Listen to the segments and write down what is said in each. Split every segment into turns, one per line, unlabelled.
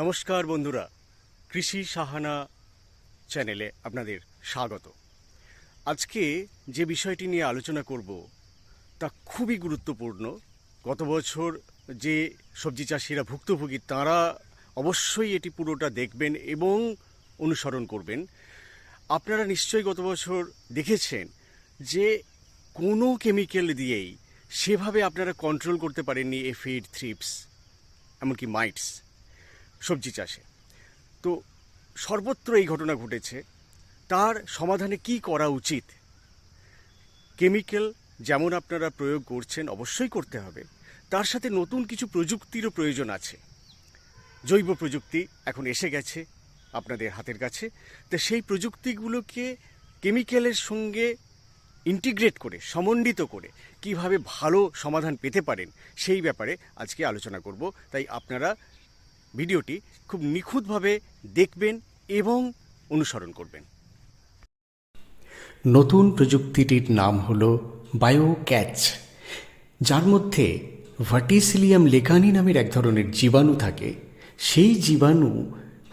নমস্কার বন্ধুরা, কৃষি সাহানা চ্যানেলে আপনাদের স্বাগত। আজকে যে বিষয়টি নিয়ে আলোচনা করব, তা খুবই গুরুত্বপূর্ণ। গত বছর যে সবজি চাষিরা ভুক্তভোগী, তারা অবশ্যই এটি পুরোটা দেখবেন এবং অনুসরণ করবেন। আপনারা নিশ্চয়ই গত বছর দেখেছেন যে কোনো কেমিক্যাল দিয়েই সেভাবে আপনারা কন্ট্রোল করতে পারেননি এফিড থ্রিপস এমনকি মাইটস সবজি চাষে। তো সর্বত্র এই ঘটনা ঘটেছে। তার সমাধানে কি করা উচিত? কেমিক্যাল যেমন আপনারা প্রয়োগ করছেন, অবশ্যই করতে হবে। তার সাথে নতুন কিছু প্রযুক্তিরও প্রয়োজন আছে। জৈব প্রযুক্তি এখন এসে গেছে আপনাদের হাতের কাছে। তো সেই প্রযুক্তিগুলোকে কেমিক্যালের সঙ্গে ইন্টিগ্রেট করে, সমন্বিত করে কীভাবে ভালো সমাধান পেতে পারেন, সেই ব্যাপারে আজকে আলোচনা করব। তাই আপনারা ভিডিওটি খুব নিখুঁতভাবে দেখবেন এবং অনুসরণ করবেন।
নতুন প্রযুক্তিটির নাম হল বায়ো ক্যাচ যার মধ্যে ভার্টিসিলিয়াম লেকানি নামের এক ধরনের জীবাণু থাকে। সেই জীবাণু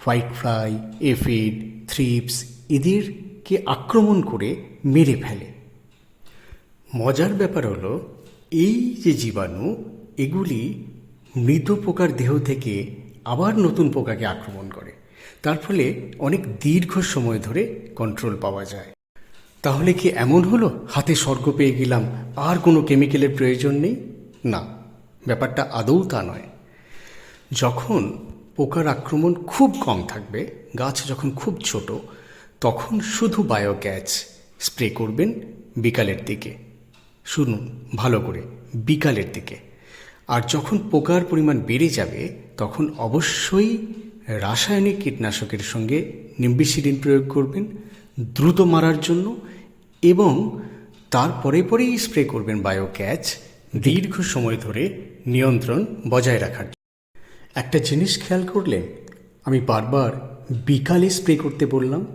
হোয়াইট ফ্লাই, এফিড, থ্রিপস এদেরকে আক্রমণ করে মেরে ফেলে। মজার ব্যাপার হলো, এই যে জীবাণু, এগুলি মৃত পোকার দেহ থেকে আবার নতুন পোকাকে আক্রমণ করে। তার ফলে অনেক দীর্ঘ সময় ধরে কন্ট্রোল পাওয়া যায়। তাহলে কি এমন হলো? হাতে স্বর্গ পেয়ে গেলাম, আর কোনো কেমিক্যালের প্রয়োজন নেই? না, ব্যাপারটা আদৌ তা নয়। যখন পোকার আক্রমণ খুব কম থাকবে, গাছ যখন খুব ছোট, তখন শুধু বায়োগ্যাস স্প্রে করবেন বিকালের দিকে। শুনুন ভালো করে, বিকালের দিকে। আর যখন পোকার পরিমাণ বেড়ে যাবে, তখন অবশ্যই রাসায়নিক কীটনাশকের সঙ্গে নিম্বিসিডিন প্রয়োগ করবেন, দ্রুত মারার জন্য এবং তারপরে পরেই স্প্রে করবেন বায়োক্যাচ দীর্ঘ সময় ধরে নিয়ন্ত্রণ বজায় রাখার। একটা জিনিস খেয়াল করলেন আমি বারবার বিকালে স্প্রে করতে বললাম,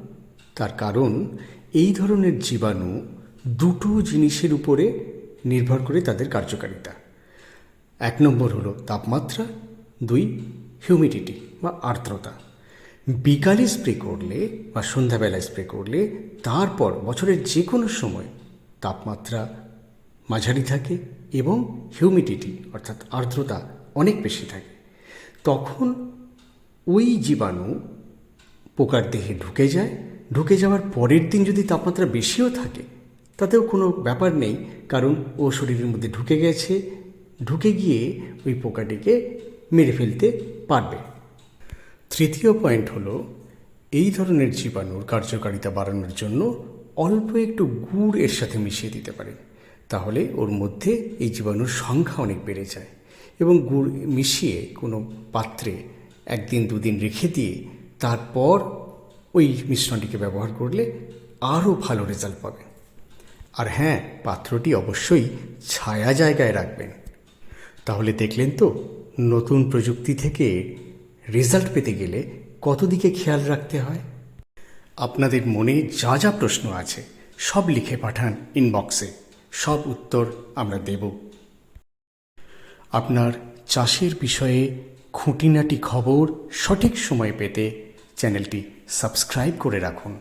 তার কারণ এই ধরনের জীবাণু দুটো জিনিসের উপরে নির্ভর করে তাদের কার্যকারিতা এক নম্বর হলো তাপমাত্রা, দুই হিউমিডিটি বা আর্দ্রতা। বিকালে স্প্রে করলে বা সন্ধ্যাবেলায় স্প্রে করলে তারপর বছরের যে কোনো সময় তাপমাত্রা মাঝারি থাকে এবং হিউমিডিটি অর্থাৎ আর্দ্রতা অনেক বেশি থাকে। তখন ওই জীবাণু পোকার দেহে ঢুকে যায়। ঢুকে যাওয়ার পরের দিন যদি তাপমাত্রা বেশিও থাকে, তাতেও কোনো ব্যাপার নেই কারণ ও শরীরের মধ্যে ঢুকে গেছে ঢুকে গিয়ে ওই পোকাটিকে মেরে ফেলতে পারবে। তৃতীয় পয়েন্ট হলো, এই ধরনের জীবাণুর কার্যকারিতা বাড়ানোর জন্য অল্প একটু গুড় এর সাথে মিশিয়ে দিতে পারেন তাহলে ওর মধ্যে এই জীবাণুর সংখ্যা অনেক বেড়ে যায় এবং গুড় মিশিয়ে কোনো পাত্রে একদিন দুদিন রেখে দিয়ে তারপর ওই মিশ্রণটিকে ব্যবহার করলে আরও ভালো রেজাল্ট পাবেন আর হ্যাঁ পাত্রটি অবশ্যই ছায়া জায়গায় রাখবেন। তাহলে দেখলেন তো, নতুন প্রযুক্তি থেকে রেজাল্ট পেতে গেলে কত দিকে খেয়াল রাখতে হয়? আপনাদের মনে যা যা প্রশ্ন আছে, সব লিখে পাঠান ইনবক্সে সব উত্তর আমরা দেব। আপনার চাষের বিষয়ে খুঁটিনাটি খবর সঠিক সময় পেতে চ্যানেলটি সাবস্ক্রাইব করে রাখুন।